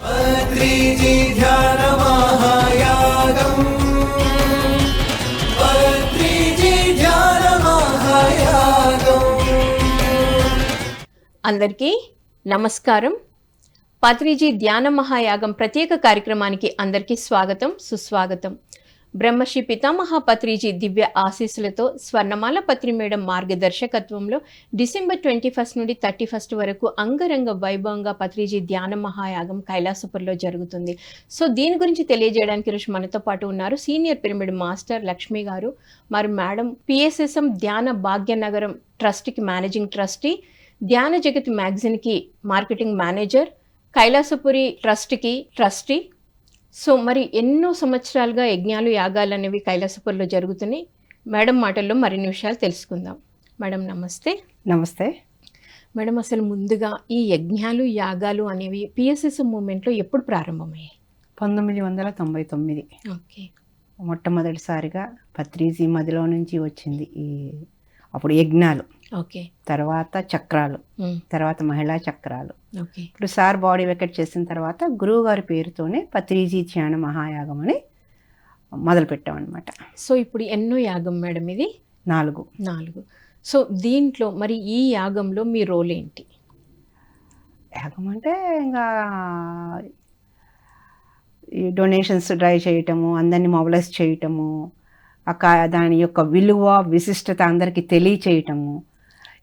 పత్రిజీ ధ్యాన మహాయాగం పత్రిజీ ధ్యాన మహాయాగం అందరికీ నమస్కారం. పత్రిజీ ధ్యాన మహాయాగం ప్రత్యేక కార్యక్రమానికి అందరికీ స్వాగతం సుస్వాగతం. బ్రహ్మశ్రీ పితామహ పత్రిజీ దివ్య ఆశీస్సులతో స్వర్ణమాల పత్రి మేడం మార్గదర్శకత్వంలో డిసెంబర్ ట్వంటీ ఫస్ట్ నుండి థర్టీ ఫస్ట్ వరకు అంగరంగ వైభవంగా పత్రిజీ ధ్యాన మహాయాగం కైలాసపురంలో జరుగుతుంది. సో దీని గురించి తెలియజేయడానికి ఈరోజు మనతో పాటు ఉన్నారు సీనియర్ పిరమిడ్ మాస్టర్ లక్ష్మి గారు మరి మేడం పిఎస్ఎస్ఎం ధ్యాన భాగ్యనగరం ట్రస్ట్కి మేనేజింగ్ ట్రస్టీ ధ్యాన జగత్ మ్యాగజిన్కి మార్కెటింగ్ మేనేజర్ కైలాసపురి ట్రస్ట్కి ట్రస్టీ సో మరి ఎన్నో సంవత్సరాలుగా యజ్ఞాలు యాగాలు అనేవి కైలాసపురిలో జరుగుతున్నాయి. మేడం మాటల్లో మరిన్ని విషయాలు తెలుసుకుందాం. మేడం నమస్తే. నమస్తే. మేడం అసలు ముందుగా ఈ యజ్ఞాలు యాగాలు అనేవి పిఎస్ఎస్ మూమెంట్లో ఎప్పుడు ప్రారంభమయ్యాయి? పంతొమ్మిది వందల తొంభై తొమ్మిది. ఓకే. మొట్టమొదటిసారిగా పత్రిజీ మదిలో నుంచి వచ్చింది ఈ అప్పుడు యజ్ఞాలు ఓకే. తర్వాత చక్రాలు తర్వాత మహిళా చక్రాలు. ఓకే. ఇప్పుడు సార్ బాడీ వెకెట్ చేసిన తర్వాత గురువు గారి పేరుతోనే పత్రిజీ ధ్యాన మహాయాగం అని మొదలు పెట్టామన్నమాట సో ఇప్పుడు ఎన్నో యాగం మేడం ఇది? నాలుగు. నాలుగు. సో దీంట్లో మరి ఈ యాగంలో మీ రోల్ ఏంటి? యాగం అంటే ఇంకా ఈ డొనేషన్స్ డ్రైవ్ చేయటము అందరినీ మొబలైజ్ చేయటము దాని యొక్క విలువ విశిష్టత అందరికీ తెలియచేయటము.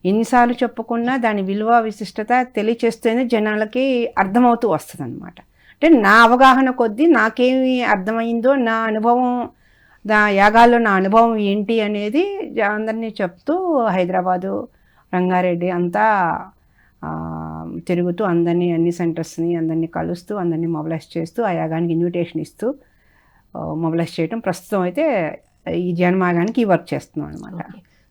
ఎన్నిసార్లు చెప్పుకున్నా దాని విలువ విశిష్టత తెలియచేస్తేనే జనాలకి అర్థమవుతూ వస్తుంది అనమాట అంటే నా అవగాహన కొద్దీ నాకేమి అర్థమైందో నా అనుభవం దా యాగాల్లో నా అనుభవం ఏంటి అనేది అందరినీ చెప్తూ హైదరాబాదు రంగారెడ్డి అంతా తిరుగుతూ అందరినీ అన్ని సెంటర్స్ని అందరినీ కలుస్తూ అందరినీ మొబలైజ్ చేస్తూ ఆ యాగానికి ఇన్విటేషన్ ఇస్తూ మొబలైజ్ చేయటం ప్రస్తుతం అయితే ఈ జన్మాగానికి ఈ వర్క్ చేస్తున్నాం అనమాట.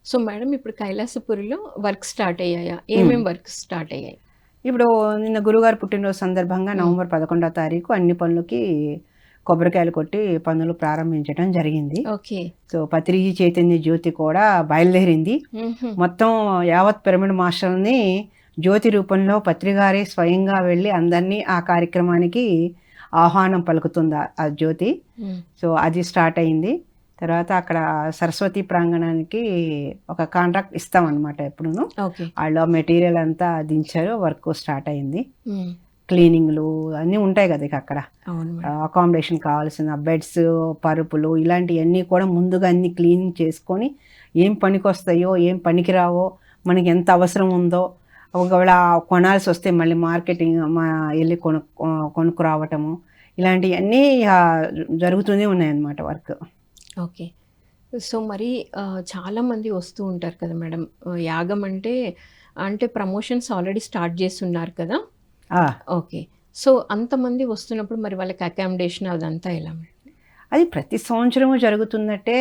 సో మేడం ఇప్పుడు కైలాసపురిలో వర్క్ స్టార్ట్ అయ్యాయా? ఏమేం వర్క్ స్టార్ట్ అయ్యాయి? ఇప్పుడు నిన్న గురుగారు పుట్టినరోజు సందర్భంగా నవంబర్ పదకొండవ తారీఖు అన్ని పనులకి కొబ్బరికాయలు కొట్టి పనులు ప్రారంభించడం జరిగింది. ఓకే. సో పత్రిజీ చైతన్య జ్యోతి కూడా బయలుదేరింది. మొత్తం యావత్ పిరమిడ్ మాస్టర్ని జ్యోతి రూపంలో పత్రిగారే స్వయంగా వెళ్ళి అందరినీ ఆ కార్యక్రమానికి ఆహ్వానం పలుకుతుంది ఆ- జ్యోతి. సో అది స్టార్ట్ అయింది. తర్వాత అక్కడ సరస్వతి ప్రాంగణానికి ఒక కాంట్రాక్ట్ ఇస్తామన్నమాట ఎప్పుడును. ఓకే. వాళ్ళు ఆ మెటీరియల్ అంతా దించారు వర్క్ స్టార్ట్ అయింది. క్లీనింగ్లు అన్నీ ఉంటాయి కదా ఇక అక్కడ. అకామిడేషన్ కావాల్సిన బెడ్స్ పరుపులు ఇలాంటివన్నీ కూడా ముందుగా అన్ని క్లీనింగ్ చేసుకొని ఏం పనికి వస్తాయో ఏం పనికిరావో మనకి ఎంత అవసరం ఉందో ఒకవేళ కొనాల్సి వస్తే మళ్ళీ మార్కెటింగ్ మా వెళ్ళి కొను కొనుక్కు రావటము ఇలాంటివన్నీ జరుగుతూనే ఉన్నాయన్నమాట వర్క్ ఓకే. సో మరి ఆ, చాలా మంది వస్తూ ఉంటారు కదా మేడం. యాగం అంటే అంటే ప్రమోషన్స్ ఆల్రెడీ స్టార్ట్ చేస్తున్నారు కదా? ఓకే. సో అంతమంది వస్తున్నప్పుడు మరి వాళ్ళకి అకామిడేషన్ అదంతా ఎలా మేడం? అది ప్రతి సంవత్సరము జరుగుతున్నట్టే.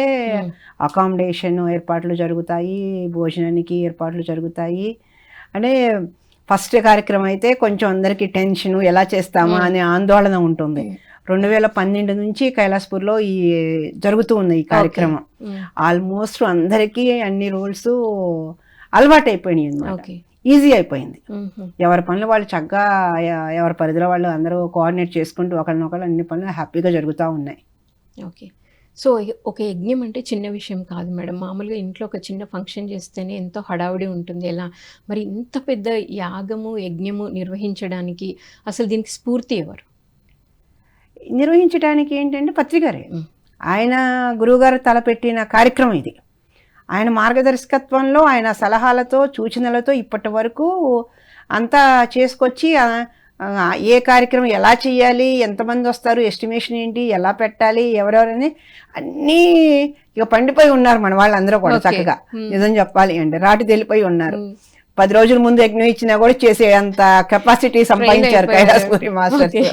అకామిడేషన్ ఏర్పాట్లు జరుగుతాయి భోజనానికి ఏర్పాట్లు జరుగుతాయి. అంటే ఫస్ట్ కార్యక్రమం అయితే కొంచెం అందరికీ టెన్షన్ ఎలా చేస్తామా అనే ఆందోళన ఉంటుంది. రెండు వేల పన్నెండు నుంచి కైలాస్పూర్లో ఈ జరుగుతూ ఉంది ఈ కార్యక్రమం. ఆల్మోస్ట్ అందరికీ అన్ని రూల్స్ అలవాటు అయిపోయినాయి అనమాట ఓకే. ఈజీ అయిపోయింది. ఎవరి పనులు వాళ్ళు చక్కగా ఎవరి పరిధిలో వాళ్ళు అందరూ కోఆర్డినేట్ చేసుకుంటూ ఒకరినొకరు అన్ని పనులు హ్యాపీగా జరుగుతూ ఉన్నాయి. ఓకే. సో ఒక యజ్ఞం అంటే చిన్న విషయం కాదు మేడం. మామూలుగా ఇంట్లో ఒక చిన్న ఫంక్షన్ చేస్తేనే ఎంతో హడావుడి ఉంటుంది. ఎలా? మరి ఇంత పెద్ద యాగము యజ్ఞము నిర్వహించడానికి అసలు దీనికి స్ఫూర్తి ఎవరు? నిర్వహించడానికి ఏంటంటే పత్రికరే. ఆయన గురువుగారు తలపెట్టిన కార్యక్రమం ఇది ఆయన మార్గదర్శకత్వంలో ఆయన సలహాలతో సూచనలతో ఇప్పటి వరకు అంతా చేసుకొచ్చి ఏ కార్యక్రమం ఎలా చేయాలి ఎంతమంది వస్తారు ఎస్టిమేషన్ ఏంటి ఎలా పెట్టాలి ఎవరెవరని అన్నీ ఇక పండిపోయి ఉన్నారు మన వాళ్ళందరూ కూడా. చక్కగా. నిజం చెప్పాలి అంటే రాటి తెలిపోయి ఉన్నారు. పది రోజుల ముందు యజ్ఞం ఇచ్చినా కూడా చేసే అంత కెపాసిటీ సంపాదించారు. కైలాసపురి Okay.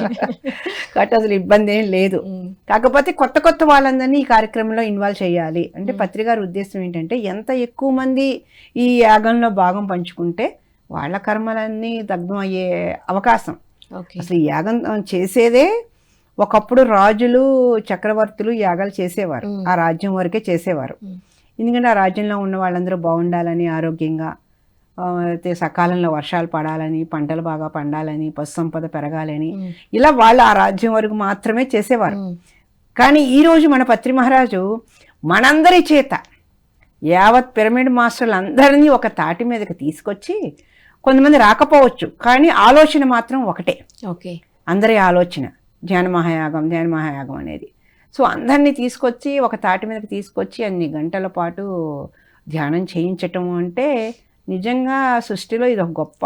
కాబట్టి అసలు ఇబ్బంది ఏం లేదు మ్మ్. కాకపోతే కొత్త కొత్త వాళ్ళందరినీ ఈ కార్యక్రమంలో ఇన్వాల్వ్ చేయాలి అంటే మ్మ్. పత్రికారి ఉద్దేశం ఏంటంటే ఎంత ఎక్కువ మంది ఈ యాగంలో భాగం పంచుకుంటే వాళ్ళ కర్మలన్నీ దగ్ధం అయ్యే అవకాశం అసలు ఈ యాగం చేసేదే ఒకప్పుడు రాజులు చక్రవర్తులు యాగాలు చేసేవారు మ్మ్. ఆ రాజ్యం వరకే చేసేవారు. ఎందుకంటే ఆ రాజ్యంలో ఉన్న వాళ్ళందరూ బాగుండాలని ఆరోగ్యంగా అయితే సకాలంలో వర్షాలు పడాలని పంటలు బాగా పండాలని పశు సంపద పెరగాలని ఇలా వాళ్ళు ఆ రాజ్యం వరకు మాత్రమే చేసేవారు. కానీ ఈరోజు మన పత్రి మహారాజు మనందరి చేత యావత్ పిరమిడ్ మాస్టర్లు అందరినీ ఒక తాటి మీదకి తీసుకొచ్చి కొంతమంది రాకపోవచ్చు కానీ ఆలోచన మాత్రం ఒకటే. ఓకే. అందరి ఆలోచన ధ్యాన మహాయాగం ధ్యాన మహాయాగం అనేది. సో అందరినీ తీసుకొచ్చి ఒక తాటి మీదకి తీసుకొచ్చి అన్ని గంటల పాటు ధ్యానం చేయించటం అంటే నిజంగా సృష్టిలో ఇది ఒక గొప్ప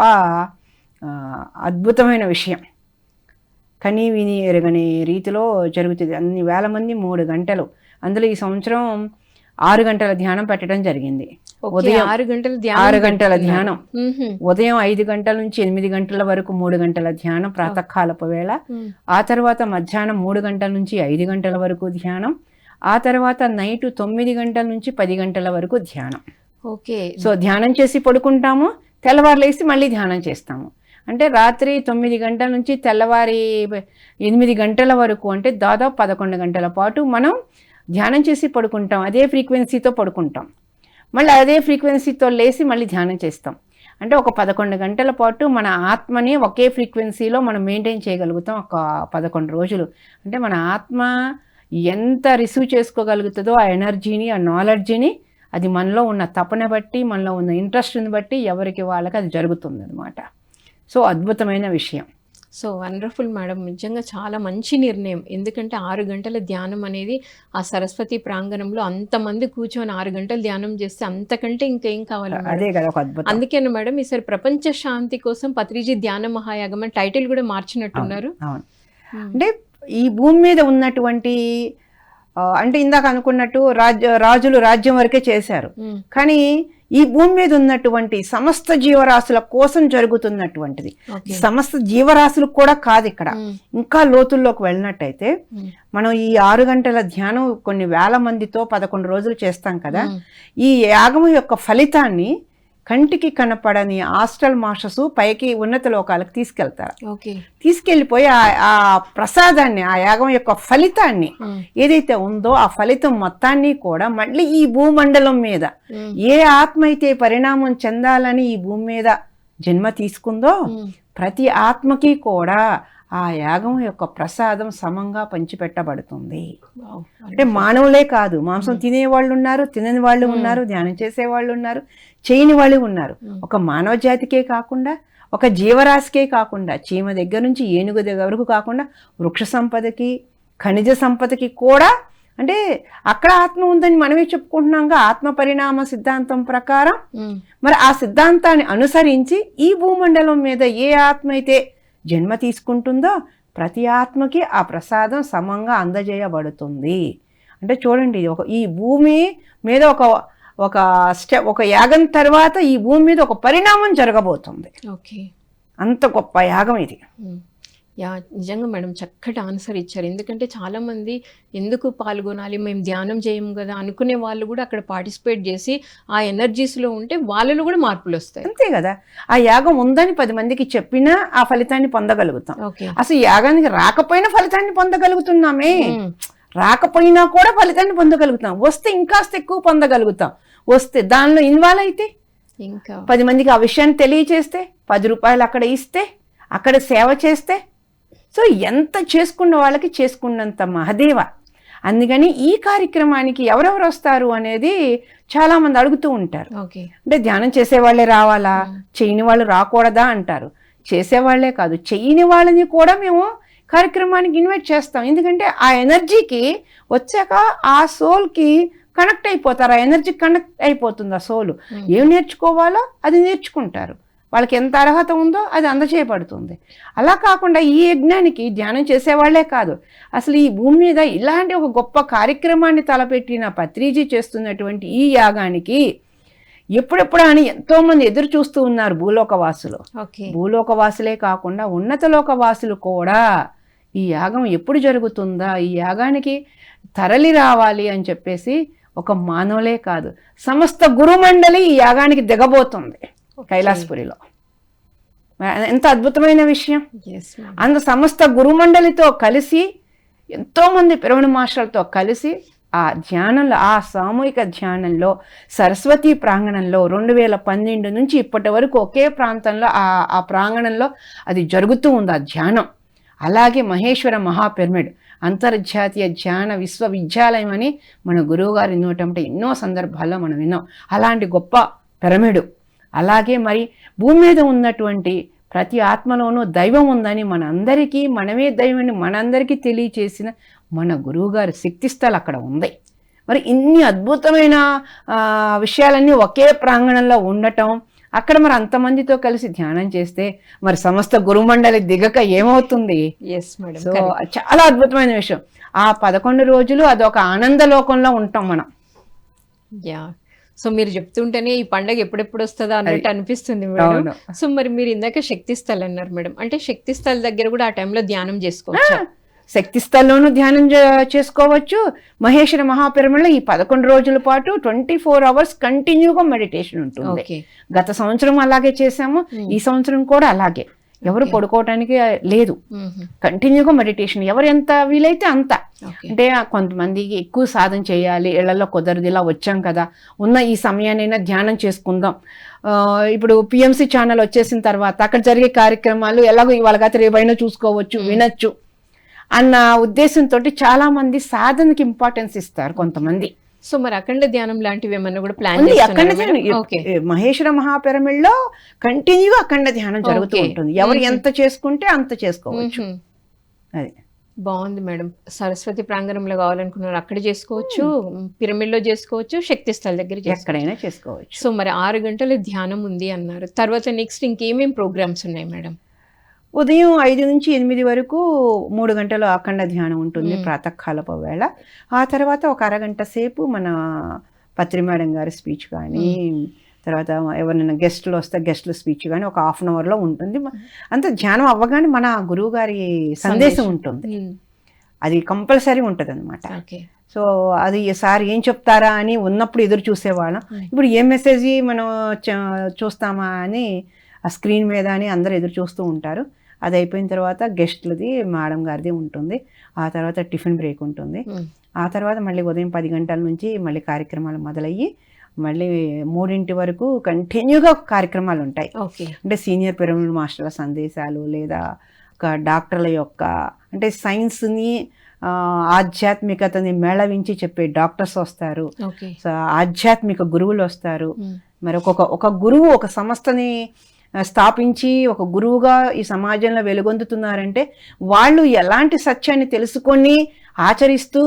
అద్భుతమైన విషయం. కనీ విని ఎరగని రీతిలో జరుగుతుంది. అన్ని వేల మంది మూడు గంటలు. అందులో ఈ సంవత్సరం ఆరు గంటల ధ్యానం పెట్టడం జరిగింది. ఉదయం ఆరు గంటలు ధ్యానం ఆరు గంటల. ధ్యానం. ఉదయం ఐదు గంటల నుంచి ఎనిమిది గంటల వరకు మూడు గంటల ధ్యానం ప్రాతకాలపు వేళ. ఆ తర్వాత మధ్యాహ్నం మూడు గంటల నుంచి ఐదు గంటల వరకు ధ్యానం. ఆ తర్వాత నైట్ తొమ్మిది గంటల నుంచి పది గంటల వరకు ధ్యానం. ఓకే. సో ధ్యానం చేసి పడుకుంటాము తెల్లవారులేసి మళ్ళీ ధ్యానం చేస్తాము. అంటే రాత్రి తొమ్మిది గంటల నుంచి తెల్లవారి ఎనిమిది గంటల వరకు అంటే దాదాపు పదకొండు గంటల పాటు మనం ధ్యానం చేసి పడుకుంటాం అదే ఫ్రీక్వెన్సీతో పడుకుంటాం. మళ్ళీ అదే ఫ్రీక్వెన్సీతో లేసి మళ్ళీ ధ్యానం చేస్తాం. అంటే ఒక పదకొండు గంటల పాటు మన ఆత్మని ఒకే ఫ్రీక్వెన్సీలో మనం మెయింటైన్ చేయగలుగుతాం ఒక పదకొండు రోజులు. అంటే మన ఆత్మ ఎంత రిసీవ్ చేసుకోగలుగుతుందో ఆ ఎనర్జీని ఆ నాలెడ్జిని అది మనలో ఉన్న తపన బట్టి మనలో ఉన్న ఇంట్రెస్ట్ని బట్టి ఎవరికి వాళ్ళకి అది జరుగుతుంది అనమాట సో అద్భుతమైన విషయం. సో వండర్ఫుల్ మేడం నిజంగా చాలా మంచి నిర్ణయం. ఎందుకంటే ఆరు గంటల ధ్యానం అనేది ఆ సరస్వతి ప్రాంగణంలో అంతమంది కూర్చొని ఆరు గంటలు ధ్యానం చేస్తే అంతకంటే ఇంకేం కావాలి? అదే కదా అందుకేనా మేడం ఈసారి ప్రపంచ శాంతి కోసం పత్రిజీ ధ్యాన మహాయాగం అని టైటిల్ కూడా మార్చినట్టున్నారు. ఉమ్, అంటే ఈ భూమి మీద ఉన్నటువంటి అంటే ఇందాక అనుకున్నట్టు రాజ్య రాజులు రాజ్యం వరకే చేశారు. కానీ ఈ భూమి మీద ఉన్నటువంటి సమస్త జీవరాశుల కోసం జరుగుతున్నటువంటిది. సమస్త జీవరాశులు కూడా కాదు ఇక్కడ. ఇంకా లోతుల్లోకి వెళ్ళినట్టయితే మనం ఈ ఆరు గంటల ధ్యానం కొన్ని వేల మందితో పదకొండు రోజులు చేస్తాం కదా. ఈ యాగం యొక్క ఫలితాన్ని కంటికి కనపడని హాస్టల్ మాస్టర్స్ పైకి ఉన్నత లోకాలకు తీసుకెళ్తారు. తీసుకెళ్ళిపోయి ఆ ఆ ప్రసాదాన్ని ఆ యాగం యొక్క ఫలితాన్ని ఏదైతే ఉందో ఆ ఫలితం మొత్తాన్ని కూడా మళ్ళీ ఈ భూమండలం మీద ఏ ఆత్మ అయితే పరిణామం చెందాలని ఈ భూమి మీద జన్మ తీసుకుందో ప్రతి ఆత్మకి కూడా ఆ యాగం యొక్క ప్రసాదం సమంగా పంచిపెట్టబడుతుంది. అంటే మానవులే కాదు మాంసం తినే వాళ్ళు ఉన్నారు తినని వాళ్ళు ఉన్నారు ధ్యానం చేసే వాళ్ళు ఉన్నారు చేయని వాళ్ళు ఉన్నారు. ఒక మానవ జాతికే కాకుండా ఒక జీవరాశికే కాకుండా చీమ దగ్గర నుంచి ఏనుగు దగ్గర వరకు కాకుండా వృక్ష సంపదకి ఖనిజ సంపదకి కూడా అంటే అక్కడ ఆత్మ ఉందని మనమే చెప్పుకుంటున్నాంగా ఆత్మ పరిణామ సిద్ధాంతం ప్రకారం. మరి ఆ సిద్ధాంతాన్ని అనుసరించి ఈ భూమండలం మీద ఏ ఆత్మ అయితే జన్మ తీసుకుంటుందో ప్రతి ఆత్మకి ఆ ప్రసాదం సమంగా అందజేయబడుతుంది. అంటే చూడండి ఇది ఒక ఈ భూమి మీద ఒక ఒక స్టె ఒక యాగం తర్వాత ఈ భూమి మీద ఒక పరిణామం జరగబోతుంది. ఓకే. అంత గొప్ప యాగం ఇది. యా నిజంగా మేడం చక్కటి ఆన్సర్ ఇచ్చారు. ఎందుకంటే చాలా మంది ఎందుకు పాల్గొనాలి మేము ధ్యానం చేయము కదా అనుకునే వాళ్ళు కూడా అక్కడ పార్టిసిపేట్ చేసి ఆ ఎనర్జీస్లో ఉంటే వాళ్ళలో కూడా మార్పులు వస్తాయి. అంతే కదా. ఆ యాగం ఉందని పది మందికి చెప్పినా ఆ ఫలితాన్ని పొందగలుగుతాం. ఓకే. అసలు యాగానికి రాకపోయినా ఫలితాన్ని పొందగలుగుతున్నామే. రాకపోయినా కూడా ఫలితాన్ని పొందగలుగుతాం. వస్తే ఇంకాస్త ఎక్కువ పొందగలుగుతాం. వస్తే దానిలో ఇన్వాల్వ్ అయితే ఇంకా. పది మందికి ఆ విషయాన్ని తెలియచేస్తే పది రూపాయలు అక్కడ ఇస్తే అక్కడ సేవ చేస్తే సో ఎంత చేసుకున్న వాళ్ళకి చేసుకున్నంత మహదేవ. అందుకని ఈ కార్యక్రమానికి ఎవరెవరు వస్తారు అనేది చాలామంది అడుగుతూ ఉంటారు. ఓకే. అంటే ధ్యానం చేసేవాళ్ళే రావాలా? చేయని వాళ్ళు రాకూడదా అంటారు. చేసేవాళ్ళే కాదు చేయని వాళ్ళని కూడా మేము కార్యక్రమానికి ఇన్వైట్ చేస్తాం. ఎందుకంటే ఆ ఎనర్జీకి వచ్చాక ఆ సోల్కి కనెక్ట్ అయిపోతారు. ఆ ఎనర్జీ కనెక్ట్ అయిపోతుంది ఆ సోల్. ఏం నేర్చుకోవాలో అది నేర్చుకుంటారు. వాళ్ళకి ఎంత అర్హత ఉందో అది అందజేయబడుతుంది అలా కాకుండా ఈ యజ్ఞానికి ధ్యానం చేసేవాళ్ళే కాదు. అసలు ఈ భూమి మీద ఇలాంటి ఒక గొప్ప కార్యక్రమాన్ని తలపెట్టిన పత్రిజీ చేస్తున్నటువంటి ఈ యాగానికి ఎప్పుడెప్పుడు అని ఎంతోమంది ఎదురు చూస్తూ ఉన్నారు భూలోకవాసులు. ఓకే. భూలోకవాసులే కాకుండా ఉన్నతలోకవాసులు కూడా ఈ యాగం ఎప్పుడు జరుగుతుందా? ఈ యాగానికి తరలి రావాలి అని చెప్పేసి ఒక మానవులే కాదు. సమస్త గురుమండలి ఈ యాగానికి దిగబోతుంది. కైలాసపురిలో. ఎంత అద్భుతమైన విషయం. అందు సమస్త గురుమండలితో కలిసి ఎంతోమంది పిరవణ మాస్టర్లతో కలిసి ఆ ధ్యానంలో ఆ సామూహిక ధ్యానంలో సరస్వతి ప్రాంగణంలో రెండు వేల పన్నెండు నుంచి ఇప్పటి వరకు ఒకే ప్రాంతంలో ఆ ఆ ప్రాంగణంలో అది జరుగుతూ ఉంది ఆ ధ్యానం. అలాగే మహేశ్వర మహాపిరమిడ్ అంతర్జాతీయ ధ్యాన విశ్వవిద్యాలయం అని మన గురువుగారి నోటంటే ఎన్నో సందర్భాల్లో మనం విన్నాం. అలాంటి గొప్ప పిరమిడు. అలాగే మరి భూమి మీద ఉన్నటువంటి ప్రతి ఆత్మలోనూ దైవం ఉందని మనందరికీ మనమే దైవమని మనందరికీ తెలియచేసిన మన గురువుగారి శక్తి స్థలం అక్కడ ఉంది. మరి ఇన్ని అద్భుతమైన విషయాలన్నీ ఒకే ప్రాంగణంలో ఉండటం అక్కడ మరి అంతమందితో కలిసి ధ్యానం చేస్తే మరి సమస్త గురుమండలి దిగక ఏమవుతుంది? సో చాలా అద్భుతమైన విషయం. ఆ పదకొండు రోజులు అదొక ఆనంద లోకంలో ఉంటాం మనం. యా సో మీరు చెప్తుంటేనే ఈ పండగ ఎప్పుడెప్పుడు వస్తుందా అన్నట్టు అనిపిస్తుంది మేడం. సో మరి మీరు ఇందాక శక్తి స్థల్ అన్నారు మేడం. అంటే శక్తి స్థల్ దగ్గర కూడా ఆ టైంలో ధ్యానం చేసుకోవచ్చు? శక్తి స్థల్లోనూ ధ్యానం చేసుకోవచ్చు. మహేశ్వర మహాపిరమిలో ఈ పదకొండు రోజుల పాటు ట్వంటీ ఫోర్ అవర్స్ కంటిన్యూగా మెడిటేషన్ ఉంటుంది. గత సంవత్సరం అలాగే చేసాము ఈ సంవత్సరం కూడా అలాగే. ఎవరు పడుకోవటానికి లేదు. కంటిన్యూగా మెడిటేషన్ ఎవరు ఎంత వీలైతే అంత. అంటే కొంతమందికి ఎక్కువ సాధన చేయాలి ఇళ్ళలో కుదరదు ఇలా వచ్చాం కదా. ఉన్న ఈ సమయాన్నైనా ధ్యానం చేసుకుందాం. ఇప్పుడు పిఎంసి ఛానల్ వచ్చేసిన తర్వాత అక్కడ జరిగే కార్యక్రమాలు ఎలాగో ఇవాళ రేపైనా చూసుకోవచ్చు వినొచ్చు అన్న ఉద్దేశంతో చాలా మంది సాధనకి ఇంపార్టెన్స్ ఇస్తారు కొంతమంది. సో మరి అఖండ ధ్యానం లాంటివి ఏమన్నా కూడా ప్లాన్ అఖండ ధ్యానం మహేశ్వర మహాపిరమిడ్లో కంటిన్యూగా అఖండ ధ్యానం జరుగుతూ. ఉంటుంది. ఎవరు ఎంత చేసుకుంటే అంత చేసుకోవచ్చు. అది. బాగుంది మేడం. సరస్వతి ప్రాంగణంలో కావాలనుకున్నారు అక్కడ చేసుకోవచ్చు పిరమిడ్లో చేసుకోవచ్చు శక్తి స్థల్ దగ్గర చేసుకోవచ్చు. ఎక్కడైనా చేసుకోవచ్చు. సో మరి ఆరు గంటల ధ్యానం ఉంది అన్నారు. తర్వాత నెక్స్ట్ ఇంకేమేం ప్రోగ్రామ్స్ ఉన్నాయి మేడం? ఉదయం ఐదు నుంచి ఎనిమిది వరకు మూడు గంటలు అఖండ ధ్యానం ఉంటుంది ప్రాతకాలపు వేళ. ఆ తర్వాత ఒక అరగంట సేపు మన పత్రి మేడం గారి స్పీచ్ కానీ తర్వాత ఎవరైనా గెస్టులు వస్తే గెస్టుల స్పీచ్ కానీ ఒక హాఫ్ అన్ అవర్లో ఉంటుంది. అంత ధ్యానం అవ్వగానే మన గురువు గారి సందేశం ఉంటుంది. అది కంపల్సరీ ఉంటుంది అనమాట సో అది సార్ ఏం చెప్తారా అని ఉన్నప్పుడు ఎదురు చూసేవాళ్ళం. ఇప్పుడు ఏ మెసేజ్ మనం చూస్తామా అని ఆ స్క్రీన్ మీద అని అందరూ ఎదురు చూస్తూ ఉంటారు. అది అయిపోయిన తర్వాత గెస్ట్లది మేడం గారిది ఉంటుంది. ఆ తర్వాత టిఫిన్ బ్రేక్ ఉంటుంది. ఆ తర్వాత మళ్ళీ ఉదయం పది గంటల నుంచి మళ్ళీ కార్యక్రమాలు మొదలయ్యి మళ్ళీ మూడింటి వరకు కంటిన్యూగా కార్యక్రమాలు ఉంటాయి. ఓకే. అంటే సీనియర్ పిరమిడ్ మాస్టర్ల సందేశాలు లేదా ఒక డాక్టర్ల యొక్క అంటే సైన్స్ని ఆధ్యాత్మికతని మేళవించి చెప్పే డాక్టర్స్ వస్తారు. ఆధ్యాత్మిక గురువులు వస్తారు. మరి ఒక్కొక్క ఒక గురువు ఒక సంస్థని స్థాపించి ఒక గురువుగా ఈ సమాజంలో వెలుగొందుతున్నారంటే వాళ్ళు ఎలాంటి సత్యాన్ని తెలుసుకొని ఆచరిస్తూ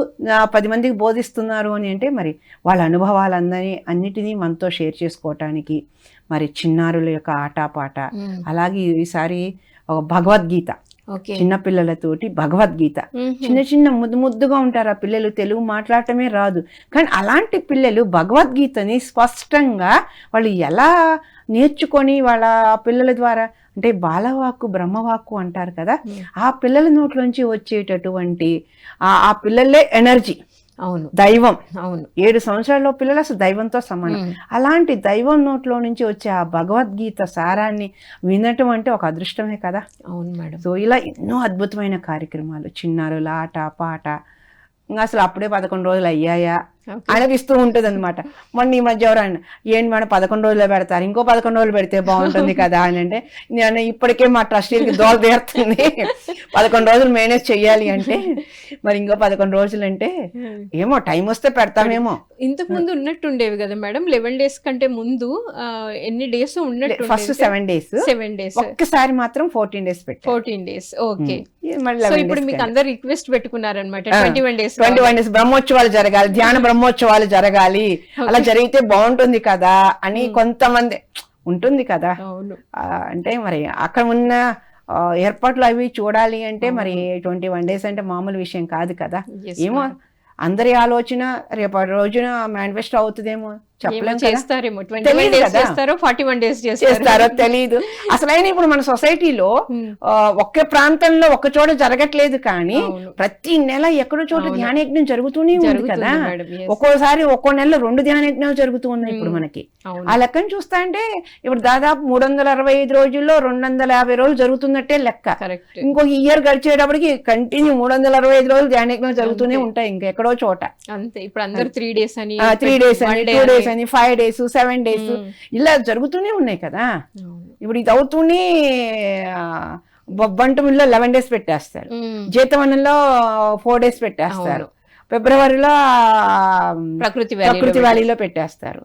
పది మందికి బోధిస్తున్నారు అని అంటే మరి వాళ్ళ అనుభవాలందరినీ అన్నిటినీ మనతో షేర్ చేసుకోవటానికి మరి చిన్నారుల యొక్క ఆటపాట. అలాగే ఈసారి ఒక భగవద్గీత. చిన్న పిల్లలతోటి భగవద్గీత. చిన్న చిన్న ముద్దు ముద్దుగా ఉంటారు ఆ పిల్లలు తెలుగు మాట్లాడటమే రాదు. కానీ అలాంటి పిల్లలు భగవద్గీతని స్పష్టంగా వాళ్ళు ఎలా నేర్చుకొని వాళ్ళ పిల్లల ద్వారా అంటే బాలవాక్కు బ్రహ్మవాక్కు అంటారు కదా ఆ పిల్లల నోట్లోంచి వచ్చేటటువంటి ఆ ఆ పిల్లలే ఎనర్జీ. అవును. దైవం. అవును. ఏడు సంవత్సరాల పిల్లలు అసలు దైవంతో సమానం. అలాంటి దైవం నోట్లో నుంచి వచ్చే ఆ భగవద్గీత సారాన్ని వినటం అంటే ఒక అదృష్టమే కదా. అవును మేడం. సో ఇలా ఎన్నో అద్భుతమైన కార్యక్రమాలు. చిన్నారుల ఆట పాట ఇంకా అసలు అప్పుడే పదకొండు రోజులు అయ్యాయా. అనిపిస్తూ ఉంటుంది అనమాట మొన్న ఈ మధ్య ఎవరైనా ఏంటి మేడం పదకొండు రోజులు పెడతారు ఇంకో పదకొండు రోజులు పెడితే బాగుంటుంది కదా? అని అంటే నేను ఇప్పటికే మా ట్రస్టీలకి దోల తీరుతుంది పదకొండు రోజులు మేనేజ్ చెయ్యాలి అంటే మరి ఇంకో పదకొండు రోజులు అంటే ఏమో టైం వస్తే పెడతామేమో. ఇంతకు ముందు ఉన్నట్టుండేవి కదా మేడం లెవెన్ డేస్ కంటే ముందు ఎన్ని డేస్ ఉన్నట్టు first seven days. Seven days. ఒక్కసారి మాత్రం ఫోర్టీన్ డేస్ పెట్టారు. Fourteen days. ఓకే. సో 11 ఇప్పుడు మీకు అందరు request పెట్టుకున్నారనమాట twenty one days twenty one days బ్రహ్మోత్సవాలు జరగాలి ధ్యాన బ్రహ్మోత్సవాలు జరగాలి. అలా జరిగితే బాగుంటుంది కదా అని కొంతమంది ఉంటుంది కదా. అంటే మరి అక్కడ ఉన్న ఏర్పాట్లు అవి చూడాలి అంటే మరి ట్వంటీ వన్ డేస్ అంటే మామూలు విషయం కాదు కదా. ఏమో అందరి ఆలోచన రేపటి రోజున మేనిఫెస్టో అవుతుందేమో. చేస్తారేమో. ట్వంటీ తెలీదు డేస్ కదా. చేస్తారో ఫార్టీ వన్ డేస్ చేస్తారో తెలియదు అసలైన ఇప్పుడు మన సొసైటీలో ఒకే ప్రాంతంలో ఒక చోట జరగట్లేదు కానీ. ప్రతి నెల ఎక్కడో చోట. ధ్యానయజ్ఞం జరుగుతూనే ఉంది కదా. ఒక్కోసారి ఒక్కో నెలలో రెండు ధ్యానయజ్ఞాలు జరుగుతూ ఉన్నాయి ఇప్పుడు మనకి. ఆ లెక్కను చూస్తా అంటే ఇప్పుడు దాదాపు మూడు వందల అరవై ఐదు రోజుల్లో రెండు వందల యాభై రోజులు జరుగుతున్నట్టే లెక్క. ఇంకొక ఇయర్ గడిచేటప్పటికి కంటిన్యూ మూడు వందల అరవై ఐదు రోజులు ధ్యానయజ్ఞం జరుగుతూనే ఉంటాయి ఇంకా ఎక్కడో చోట. అంతే. ఇప్పుడు అందరు త్రీ డేస్ అని త్రీ డేస్ అని టూ డేస్ అని ఫైవ్ డేస్ సెవెన్ డేస్. ఇలా జరుగుతూనే ఉన్నాయి కదా. ఇప్పుడు ఇది అవుతూనే బంటమిల్లో లెవెన్ డేస్ పెట్టేస్తారు మ్మ్. జీతవనంలో ఫోర్ డేస్ పెట్టేస్తారు. ఫిబ్రవరిలో ప్రకృతి ప్రకృతి వ్యాలీలో పెట్టేస్తారు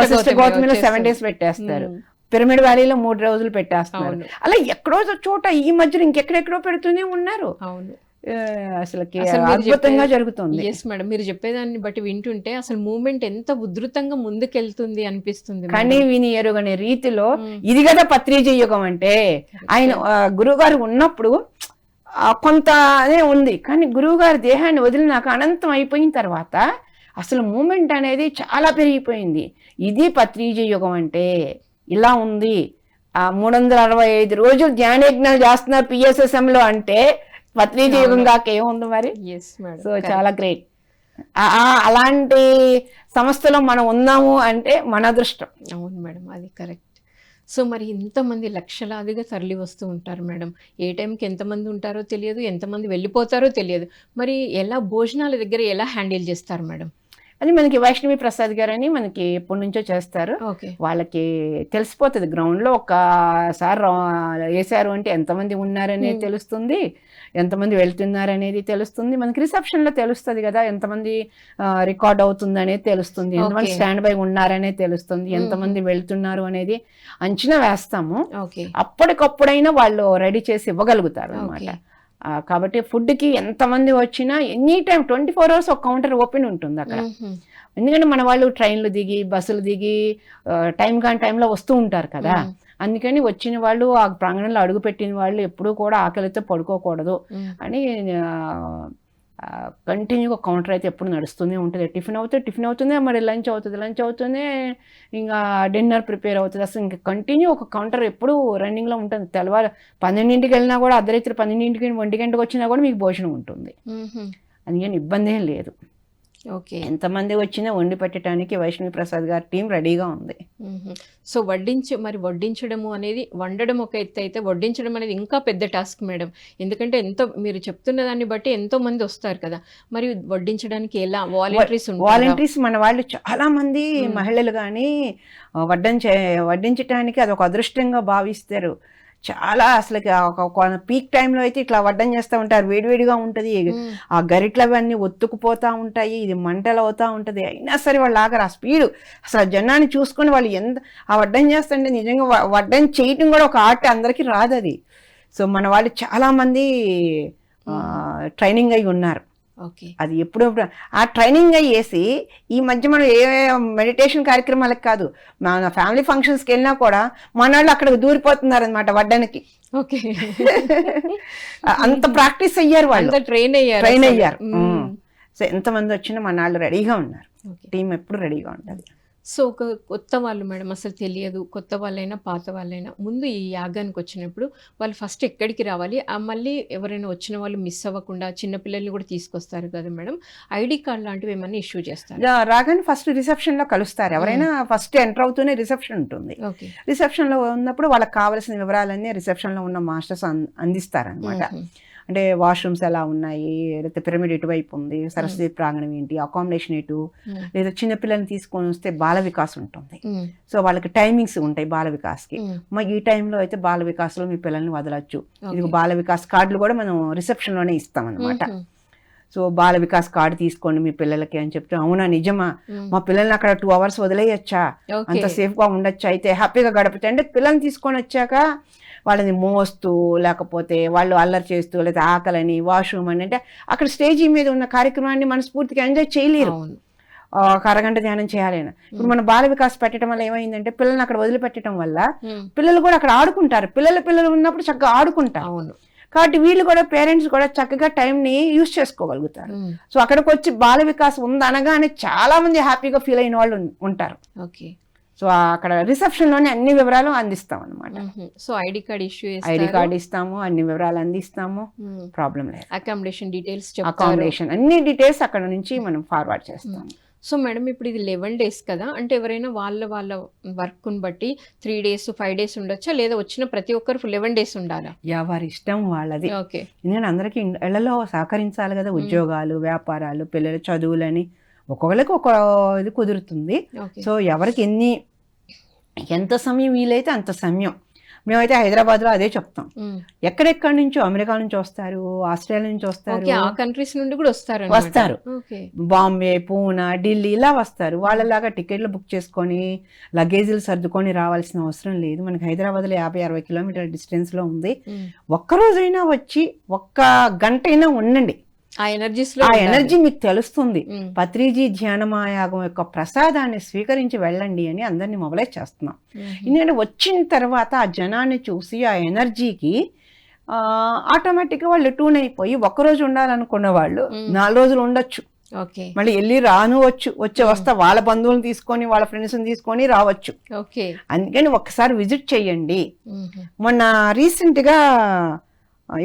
వశిష్ఠ గౌతమిలో సెవెన్. డేస్ పెట్టేస్తారు. పిరమిడ్ వ్యాలీలో మూడు రోజులు పెట్టేస్తున్నారు. అలా ఎక్కడో చోట ఈ మధ్యన ఇంకెక్కడెక్కడో పెడుతూనే ఉన్నారు అసలుకి అద్భుతంగా జరుగుతుంది. ఎస్ మేడం మీరు చెప్పేదాన్ని బట్టి వింటుంటే అసలు మూమెంట్ ఎంత ఉధృతంగా ముందుకెళ్తుంది అనిపిస్తుంది కానీ విని ఎరుగనే రీతిలో ఇది కదా పత్రిజ యుగం అంటే. ఆయన గురువుగారు ఉన్నప్పుడు కొంత అదే ఉంది. కానీ గురువుగారి దేహాన్ని వదిలినాక అనంతం అయిపోయిన తర్వాత అసలు మూమెంట్ అనేది చాలా పెరిగిపోయింది. ఇది పత్రిజ యుగం అంటే. ఇలా ఉంది. ఆ మూడు వందల అరవై ఐదు రోజులు ధ్యానయజ్ఞాలు చేస్తున్నారు PSSM లో అంటే పత్రిజ యుగం కాక ఏముంది మరి సో చాలా గ్రేట్ అలాంటి సంస్థలో మనం ఉన్నాము అంటే మన అదృష్టం. అవును మేడం అది కరెక్ట్ సో మరి ఇంతమంది లక్షలాదిగా తరలి వస్తూ ఉంటారు మేడం ఏ టైంకి ఎంతమంది ఉంటారో తెలియదు ఎంతమంది వెళ్ళిపోతారో తెలియదు. మరి ఎలా భోజనాల దగ్గర ఎలా హ్యాండిల్ చేస్తారు మేడం అది మనకి వైష్ణవి ప్రసాద్ గారు అని మనకి ఎప్పటి నుంచో చేస్తారు. వాళ్ళకి తెలిసిపోతుంది. గ్రౌండ్లో ఒక్కసారి రా- వేశారు అంటే ఎంతమంది ఉన్నారనేది తెలుస్తుంది. ఎంతమంది వెళ్తున్నారు అనేది తెలుస్తుంది. మనకి రిసెప్షన్లో తెలుస్తుంది కదా ఎంతమంది రికార్డ్ అవుతుంది అనేది తెలుస్తుంది. ఎంతమంది. స్టాండ్ బై ఉన్నారనేది తెలుస్తుంది. ఎంతమంది వెళ్తున్నారు అనేది అంచనా వేస్తాము. అప్పటికప్పుడైనా వాళ్ళు రెడీ చేసి ఇవ్వగలుగుతారు అనమాట. కాబట్టి ఫుడ్కి ఎంతమంది వచ్చినా any time twenty four hours ఒక కౌంటర్ ఓపెన్ ఉంటుంది అక్కడ. ఎందుకంటే మన వాళ్ళు ట్రైన్లు దిగి బస్సులు దిగి టైం కాని టైంలో వస్తూ ఉంటారు కదా. అందుకని వచ్చిన వాళ్ళు ఆ ప్రాంగణంలో అడుగు పెట్టిన వాళ్ళు ఎప్పుడూ కూడా ఆకలితో పడుకోకూడదు అని కంటిన్యూగా కౌంటర్ అయితే ఎప్పుడు నడుస్తూనే ఉంటుంది. టిఫిన్ అవుతుంది టిఫిన్ అవుతుంది మరి లంచ్ అవుతుంది లంచ్ అవుతుంది ఇంకా డిన్నర్ ప్రిపేర్ అవుతుంది. అసలు ఇంకా కంటిన్యూ ఒక కౌంటర్ ఎప్పుడు రన్నింగ్లో ఉంటుంది. తెల్లవారు పన్నెండింటికి వెళ్ళినా కూడా అర్ధరాత్రి పన్నెండింటికి ఒంటి గంటకు వచ్చినా కూడా మీకు భోజనం ఉంటుంది. అందుకని ఇబ్బంది ఏం లేదు. ఓకే. ఎంతమంది వచ్చినా వండి పెట్టడానికి వైష్ణవి ప్రసాద్ గారి టీం రెడీగా ఉంది. సో వడ్డించి మరి వడ్డించడము అనేది వండడం ఒక ఎత్తు అయితే వడ్డించడం అనేది ఇంకా పెద్ద టాస్క్ మేడం. ఎందుకంటే ఎంతో మీరు చెప్తున్న దాన్ని బట్టి ఎంతో మంది వస్తారు కదా. మరి వడ్డించడానికి ఎలా వాలంటీర్స్ వాలంటీర్స్ మన వాళ్ళు చాలా మంది మహిళలు కానీ వడ్డించే వడ్డించడానికి అది ఒక అదృష్టంగా భావిస్తారు. చాలా అసలు ఒక పీక్ టైంలో అయితే ఇట్లా వడ్డం చేస్తూ ఉంటారు. వేడివేడిగా ఉంటుంది. ఆ గరిట్లు అవన్నీ ఒత్తుకుపోతూ ఉంటాయి. ఇది మంటలు అవుతూ ఉంటుంది. అయినా సరే వాళ్ళు ఆగరు ఆ స్పీడ్. అసలు ఆ జనాన్ని చూసుకొని వాళ్ళు ఎంత ఆ వడ్డం చేస్తుంటే నిజంగా వడ్డం చేయటం కూడా ఒక ఆర్ట్ అందరికీ రాదు అది సో మన వాళ్ళు చాలామంది ట్రైనింగ్ అయి ఉన్నారు. అది ఎప్పుడు ఆ ట్రైనింగ్ అయ్యేసి ఈ మధ్య మనం ఏ మెడిటేషన్ కార్యక్రమాలకు కాదు మన ఫ్యామిలీ ఫంక్షన్స్కి వెళ్ళినా కూడా మన వాళ్ళు అక్కడికి దూరిపోతున్నారు అనమాట వడ్డానికి. ఓకే. అంత ప్రాక్టీస్ అయ్యారు వాళ్ళు. అంత ట్రైన్ అయ్యారు ట్రైన్. అయ్యారు. సో ఎంతమంది వచ్చినా మన వాళ్ళు రెడీగా ఉన్నారు. టీం ఎప్పుడు రెడీగా ఉంటుంది సో ఒక కొత్త వాళ్ళు మేడం అసలు తెలియదు. కొత్త వాళ్ళైనా పాత వాళ్ళైనా. ముందు ఈ యాగానికి వచ్చినప్పుడు వాళ్ళు ఫస్ట్ ఎక్కడికి రావాలి? ఆ మళ్ళీ ఎవరైనా వచ్చిన వాళ్ళు మిస్ అవ్వకుండా చిన్నపిల్లల్ని కూడా తీసుకొస్తారు కదా మేడం. ఐడి కార్డ్ లాంటివి ఏమన్నా ఇష్యూ చేస్తారు? రాగానే ఫస్ట్ రిసెప్షన్లో కలుస్తారు ఎవరైనా ఫస్ట్ ఎంటర్ అవుతూనే రిసెప్షన్ ఉంటుంది. ఓకే. రిసెప్షన్లో ఉన్నప్పుడు వాళ్ళకి కావాల్సిన వివరాలన్నీ రిసెప్షన్లో ఉన్న మాస్టర్స్ అందిస్తారనమాట అంటే వాష్రూమ్స్ ఎలా ఉన్నాయి లేకపోతే పిరమిడ్ ఎటువైపు ఉంది సరస్వతి ప్రాంగణం ఏంటి అకామిడేషన్ ఎటు మ్మ్. లేదా చిన్నపిల్లల్ని తీసుకొని వస్తే బాల వికాస్ ఉంటుంది. సో వాళ్ళకి టైమింగ్స్ ఉంటాయి బాల వికాస్కి మ్మ్. మా ఈ టైంలో అయితే బాల వికాస్లో మీ పిల్లల్ని వదలచ్చు ఇది. బాల వికాస్ కార్డులు కూడా మనం రిసెప్షన్లోనే ఇస్తాం అనమాట. సో బాల వికాస్ కార్డు తీసుకోండి మీ పిల్లలకి అని చెప్తే అవునా నిజమా. మా పిల్లల్ని అక్కడ టూ అవర్స్ వదిలేయచ్చా. అంత సేఫ్గా ఉండొచ్చు అయితే హ్యాపీగా గడపచ్చు అంటే పిల్లల్ని తీసుకొని వచ్చాక వాళ్ళని మోస్తూ లేకపోతే వాళ్ళు అల్లరి చేస్తూ లేదా ఆకలని వాష్రూమ్ అని అంటే అక్కడ స్టేజీ మీద ఉన్న కార్యక్రమాన్ని మనస్ఫూర్తిగా ఎంజాయ్ చేయలేరు. ఒక అరగంట ధ్యానం చేయాలని. ఇప్పుడు మన బాల వికాస్ పెట్టడం వల్ల ఏమైందంటే పిల్లల్ని అక్కడ వదిలిపెట్టడం వల్ల. పిల్లలు కూడా అక్కడ ఆడుకుంటారు. పిల్లలు పిల్లలు ఉన్నప్పుడు చక్కగా ఆడుకుంటారు. అవును. కాబట్టి వీళ్ళు కూడా పేరెంట్స్ కూడా చక్కగా టైంని యూస్ చేసుకోగలుగుతారు. సో అక్కడికి వచ్చి బాల వికాస్ ఉందనగానే చాలా మంది హ్యాపీగా ఫీల్ అయిన వాళ్ళు ఉంటారు. ఓకే. సో అక్కడ రిసెప్షన్లోనే అన్ని వివరాలు అందిస్తాం అనమాట. So ID card issue ID card ఇస్తాము అన్ని వివరాలు అందిస్తాము. ప్రాబ్లం లేదు. అకామిడేషన్ డీటెయిల్స్ అకామిడేషన్ అన్ని డీటెయిల్స్ అక్కడ నుంచి మనం ఫార్వర్డ్ చేస్తాం సో మేడం ఇప్పుడు ఇది లెవెన్ డేస్ కదా? అంటే ఎవరైనా వాళ్ళ వాళ్ళ వర్క్ని బట్టి త్రీ డేస్ ఫైవ్ డేస్ ఉండొచ్చా? లేదా వచ్చిన ప్రతి ఒక్కరు లెవెన్ డేస్ ఉండాలా? ఎవరి ఇష్టం వాళ్ళది. ఓకే. ఎందుకంటే అందరికీ ఇళ్ళలో సహకరించాలి కదా ఉద్యోగాలు వ్యాపారాలు పిల్లల చదువులని. ఒక్కొక్కరికి ఒక ఇది కుదురుతుంది. సో ఎవరికి ఎన్ని ఎంత సమయం వీలైతే అంత సమయం. మేమైతే హైదరాబాద్లో అదే చెప్తాం. ఎక్కడెక్కడి నుంచో అమెరికా నుంచి వస్తారు ఆస్ట్రేలియా నుంచి వస్తారు. ఆ కంట్రీస్ నుండి కూడా వస్తారు. వస్తారు. బాంబే పూనా ఢిల్లీ ఇలా వస్తారు. వాళ్ళలాగా టికెట్లు బుక్ చేసుకొని లగేజీలు సర్దుకొని రావాల్సిన అవసరం లేదు. మనకి హైదరాబాద్లో యాభై అరవై కిలోమీటర్ల డిస్టెన్స్లో ఉంది. ఒక్కరోజైనా వచ్చి ఒక్క గంట అయినా ఉండండి. ఆ ఎనర్జీస్లో ఆ ఉండాలి. ఎనర్జీ మీకు తెలుస్తుంది. పత్రిజీ ధ్యానమాయాగం యొక్క ప్రసాదాన్ని స్వీకరించి వెళ్ళండి అని అందరినీ మొబలైజ్ చేస్తున్నాం. ఎందుకంటే వచ్చిన తర్వాత ఆ జనాన్ని చూసి ఆ ఎనర్జీకి ఆటోమేటిక్గా వాళ్ళు టూన్ అయిపోయి ఒక్కరోజు ఉండాలనుకున్న వాళ్ళు. నాలుగు రోజులు ఉండొచ్చు మళ్ళీ వెళ్ళి రాను వచ్చు వచ్చే వస్తా వాళ్ళ బంధువులను తీసుకొని వాళ్ళ ఫ్రెండ్స్ని తీసుకొని రావచ్చు అందుకని ఒక్కసారి విజిట్ చేయండి. మొన్న రీసెంట్గా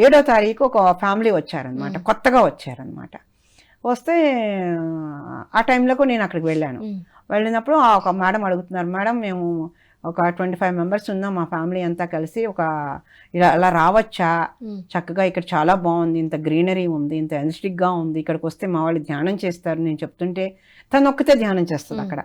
ఏడో తారీఖు ఒక ఫ్యామిలీ వచ్చారనమాట. కొత్తగా వచ్చారనమాట వస్తే ఆ టైంలో నేను అక్కడికి వెళ్ళాను. వెళ్ళినప్పుడు ఆ ఒక మేడం అడుగుతున్నారు మేడం మేము ఒక ట్వంటీ ఫైవ్ మెంబర్స్ ఉన్నాం మా ఫ్యామిలీ అంతా కలిసి ఒక ఇలా అలా రావచ్చా. చక్కగా ఇక్కడ చాలా బాగుంది ఇంత గ్రీనరీ ఉంది ఇంత ఎనర్జెటిక్గా ఉంది ఇక్కడికి వస్తే మా వాళ్ళు ధ్యానం చేస్తారు నేను చెప్తుంటే తను ఒక్కతే ధ్యానం చేస్తుంది. అక్కడ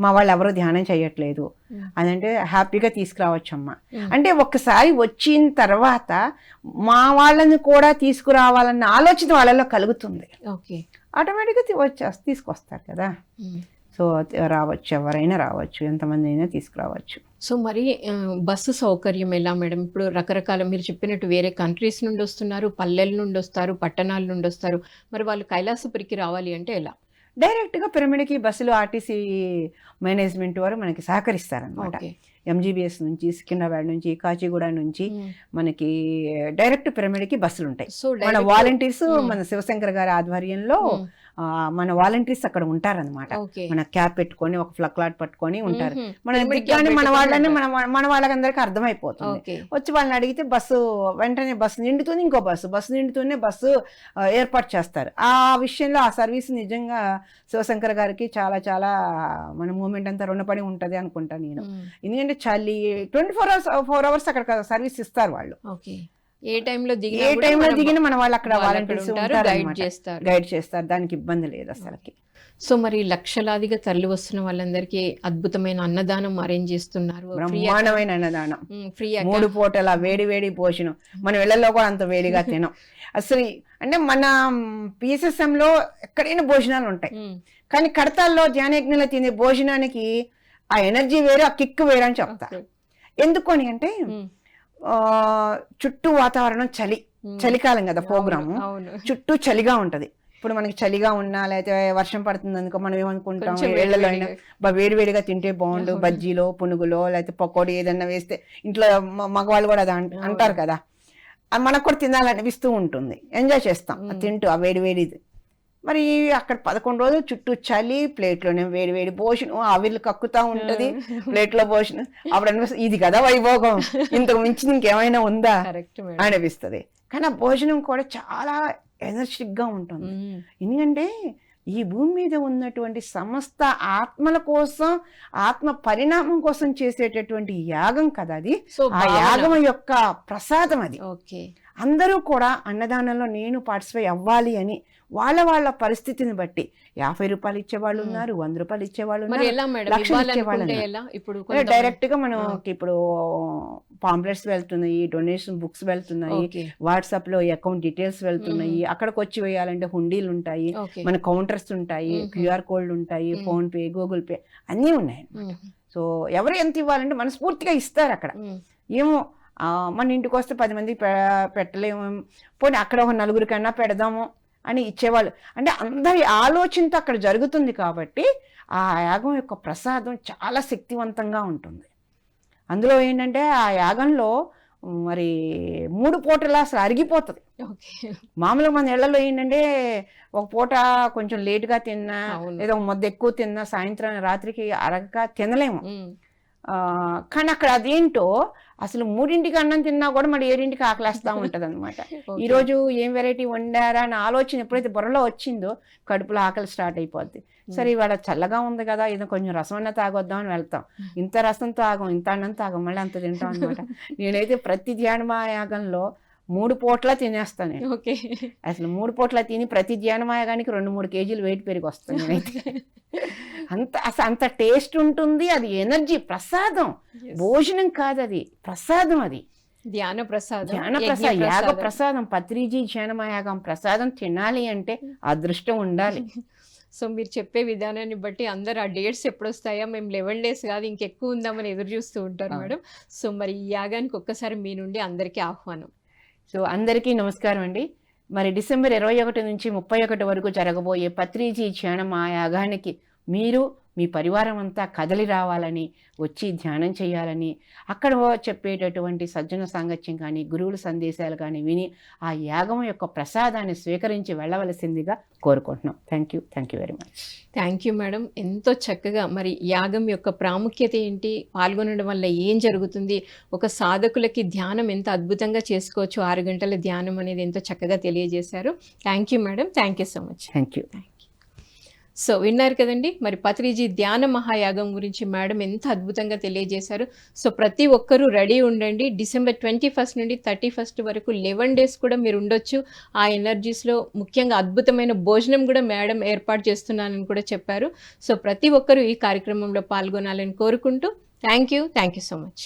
మా వాళ్ళు ఎవరు ధ్యానం చేయట్లేదు. అదంటే హ్యాపీగా తీసుకురావచ్చమ్మా. మ్మ్. అంటే ఒక్కసారి వచ్చిన తర్వాత మా వాళ్ళని కూడా తీసుకురావాలన్న ఆలోచన వాళ్ళలో కలుగుతుంది. ఓకే ఆటోమేటిక్గా వచ్చేసి తీసుకొస్తారు కదా. సో రావచ్చు ఎవరైనా రావచ్చు ఎంతమంది అయినా తీసుకురావచ్చు. సో మరి బస్సు సౌకర్యం ఎలా మేడం? ఇప్పుడు రకరకాల మీరు చెప్పినట్టు వేరే కంట్రీస్ నుండి వస్తున్నారు పల్లెల నుండి వస్తారు పట్టణాల నుండి వస్తారు. మరి వాళ్ళు కైలాసపురికి రావాలి అంటే ఎలా? డైరెక్ట్గా పిరమిడ్కి బస్సులు ఆర్టీసీ మేనేజ్మెంట్ వారు మనకి సహకరిస్తారనమాట ఎంజీబీఎస్ నుంచి సికింద్రాబాద్ నుంచి కాచిగూడ నుంచి. మనకి డైరెక్ట్ పిరమిడ్కి బస్సులు ఉంటాయి సో మన వాలంటీర్స్. మన శివశంకర్ గారి ఆధ్వర్యంలో మన వాలంటీర్స్ అక్కడ ఉంటారనమాట మన క్యాప్ పెట్టుకొని ఒక ఫ్లక్లాట్ పట్టుకొని ఉంటారు. మన దిగ్గానే మన వాళ్ళని. మన మన వాళ్ళకందరికీ అర్థమైపోతుంది. వచ్చి వాళ్ళని అడిగితే బస్సు వెంటనే బస్సు నిండుతుంది ఇంకో బస్సు. బస్సు నిండుతూనే బస్సు ఏర్పాటు చేస్తారు. ఆ విషయంలో ఆ సర్వీస్ నిజంగా శివశంకర్ గారికి చాలా చాలా మన మూమెంట్ అంతా రుణపడి ఉంటుంది అనుకుంటా నేను. ఎందుకంటే చలి twenty four hours four hours అక్కడ సర్వీస్ ఇస్తారు వాళ్ళు. ఏ టైంలో దిగినా ఏ టైంలో దిగిన మన వాళ్ళు అక్కడ వాలంటీర్స్ ఉంటారు, గైడ్ చేస్తారు. గైడ్ చేస్తారు. దానికి ఇబ్బంది లేదు అసలుకి. సో మరి లక్షలాదిగా తరలి వస్తున్న వాళ్ళందరికీ అద్భుతమైన అన్నదానం అరేంజ్ చేస్తున్నారు. బ్రహ్మాండమైన అన్నదానం. ఫ్రీ మూడు పూటల వేడి వేడి భోజనం మన ఇళ్ళలో కూడా అంత వేడిగా తినం. అసలు అంటే మన PSSM లో ఎక్కడైనా భోజనాలు ఉంటాయి. కానీ కడతాల్లో ధ్యానయజ్ఞంలో తినే భోజనానికి ఆ ఎనర్జీ వేరు ఆ కిక్ వేరు అని చెప్తా ఎందుకు అని అంటే చుట్టూ వాతావరణం చలి. చలికాలం కదా ప్రోగ్రాము. చుట్టూ చలిగా ఉంటది. ఇప్పుడు మనకి చలిగా ఉన్నా లేకపోతే వర్షం పడుతుంది అనుకో మనం ఏమనుకుంటాం? కొంచెం ఇళ్ళలో అయినా వేడివేడిగా. బా వేడివేడిగా తింటే బాగుండు. బజ్జీలో పునుగులో లేకపోతే పకోడీ ఏదన్నా వేస్తే ఇంట్లో మగవాళ్ళు కూడా అది. అంటారు కదా. మనకు కూడా తినాలనిపిస్తూ ఉంటుంది. ఎంజాయ్ చేస్తాం. తింటూ ఆ వేడి వేడిది మరి అక్కడ పదకొండు రోజులు చుట్టూ చలి ప్లేట్లోనే వేడి వేడి భోజనం ఆవిర్లు కక్కుతా ఉంటది ప్లేట్లో భోజనం అప్పుడు అనిపిస్తుంది ఇది కదా వైభోగం. ఇంతకు మించి ఇంకేమైనా ఉందా? అనిపిస్తుంది. కానీ ఆ భోజనం కూడా చాలా ఎనర్జెటిక్గా ఉంటుంది. ఎందుకంటే ఈ భూమి మీద ఉన్నటువంటి సమస్త ఆత్మల కోసం ఆత్మ పరిణామం కోసం చేసేటటువంటి యాగం కదా అది. ఆ. యాగం యొక్క ప్రసాదం అది. ఓకే. అందరూ కూడా అన్నదానంలో నేను పార్టిసిపేట్ అవ్వాలి అని వాళ్ళ వాళ్ళ పరిస్థితిని బట్టి యాభై రూపాయలు ఇచ్చేవాళ్ళు. ఉన్నారు వంద రూపాయలు ఇచ్చేవాళ్ళు ఉన్నారు ఇప్పుడు డైరెక్ట్గా మనం ఆ. ఇప్పుడు పాంప్లెట్స్ వెళ్తున్నాయి డొనేషన్ బుక్స్ వెళ్తున్నాయి వాట్సాప్లో అకౌంట్ డీటెయిల్స్ వెళ్తున్నాయి. అక్కడికి వచ్చి వేయాలంటే హుండీలు ఉంటాయి మన కౌంటర్స్ ఉంటాయి. క్యూఆర్ కోడ్లు ఉంటాయి. ఫోన్ పే గూగుల్ పే అన్నీ ఉన్నాయి. సో ఎవరు ఎంత ఇవ్వాలంటే మనస్ఫూర్తిగా ఇస్తారు అక్కడ. ఏమో మన ఇంటికి వస్తే పది మంది పె- పెట్టలేము పోనీ అక్కడ ఒక నలుగురికన్నా పెడదాము అని ఇచ్చేవాళ్ళు. అంటే అందరి ఆలోచనతో అక్కడ జరుగుతుంది కాబట్టి ఆ యాగం యొక్క ప్రసాదం చాలా శక్తివంతంగా ఉంటుంది. అందులో ఏంటంటే ఆ యాగంలో మరి మూడు పూటలా అసలు అరిగిపోతుంది. మామూలుగా మన ఇళ్ళలో ఏంటంటే ఒక పూట కొంచెం లేటుగా తిన్నా. లేదా ముద్ద ఎక్కువ తిన్నా సాయంత్రం రాత్రికి అరగక తినలేము. కానీ అక్కడ అదేంటో అసలు మూడింటికి అన్నం తిన్నా కూడా మరి ఏడింటికి ఆకలేస్తూ ఉంటుంది అనమాట. ఈరోజు ఏం వెరైటీ వండారా అని ఆలోచన ఎప్పుడైతే బుర్రలో వచ్చిందో కడుపులో ఆకలి స్టార్ట్ అయిపోద్ది. సరే ఇవాళ చల్లగా ఉంది కదా ఇది కొంచెం రసం అన్న తాగొద్దాం అని వెళ్తాం ఇంత రసం తాగం ఇంత అన్నం తాగం మళ్ళీ అంత తింటాం అనమాట నేనైతే ప్రతి ధ్యానమాయాగంలో మూడు పూట్ల తినేస్తాను నేను. ఓకే. అసలు మూడు పూట్ల తిని ప్రతి ధ్యానమాయాగానికి రెండు మూడు కేజీలు వెయిట్ పెరిగి వస్తాను నేనైతే. అంత అసలు అంత టేస్ట్ ఉంటుంది అది ఎనర్జీ ప్రసాదం. భోజనం కాదు అది ప్రసాదం అది ధ్యాన ప్రసాదం ధ్యాన ప్రసాదం యాగ ప్రసాదం. పత్రిజీ ధ్యానమయాగం ప్రసాదం తినాలి అంటే అదృష్టం ఉండాలి సో మీరు చెప్పే విధానాన్ని బట్టి అందరు ఆ డేట్స్ ఎప్పుడు వస్తాయా మేము లెవెన్ డేస్ కాదు ఇంకెక్కువ ఉందామని ఎదురు చూస్తూ ఉంటారు. మేడం సో మరి ఈ యాగానికి ఒక్కసారి మీ నుండి అందరికీ ఆహ్వానం సో అందరికీ నమస్కారం అండి మరి డిసెంబర్ ఇరవై ఒకటి నుంచి ముప్పై ఒకటి వరకు జరగబోయే పత్రిజీ ధ్యానం ఆ యాగానికి మీరు మీ పరివారం అంతా కదలి రావాలని వచ్చి ధ్యానం చేయాలని అక్కడ చెప్పేటటువంటి సజ్జన సాంగత్యం కానీ గురువుల సందేశాలు కానీ విని ఆ యాగం యొక్క ప్రసాదాన్ని స్వీకరించి వెళ్ళవలసిందిగా కోరుకుంటున్నాం. Thank you thank you very much thank you madam ఎంతో చక్కగా మరి యాగం యొక్క ప్రాముఖ్యత ఏంటి? పాల్గొనడం వల్ల ఏం జరుగుతుంది? ఒక సాధకులకి ధ్యానం ఎంత అద్భుతంగా చేసుకోవచ్చు? ఆరు గంటల ధ్యానం అనేది ఎంతో చక్కగా తెలియజేశారు. Thank you madam thank you so much thank you so విన్నారు కదండి. మరి పత్రిజీ ధ్యాన మహాయాగం గురించి మేడం ఎంత అద్భుతంగా తెలియజేశారు. సో ప్రతి ఒక్కరూ రెడీ ఉండండి. డిసెంబర్ ట్వంటీ ఫస్ట్ నుండి థర్టీ ఫస్ట్ వరకు లెవెన్ డేస్ కూడా మీరు ఉండొచ్చు. ఆ ఎనర్జీస్లో ముఖ్యంగా అద్భుతమైన భోజనం కూడా మేడం ఏర్పాటు చేస్తున్నానని కూడా చెప్పారు. సో ప్రతి ఒక్కరూ ఈ కార్యక్రమంలో పాల్గొనాలని కోరుకుంటూ thank you. Thank you so much.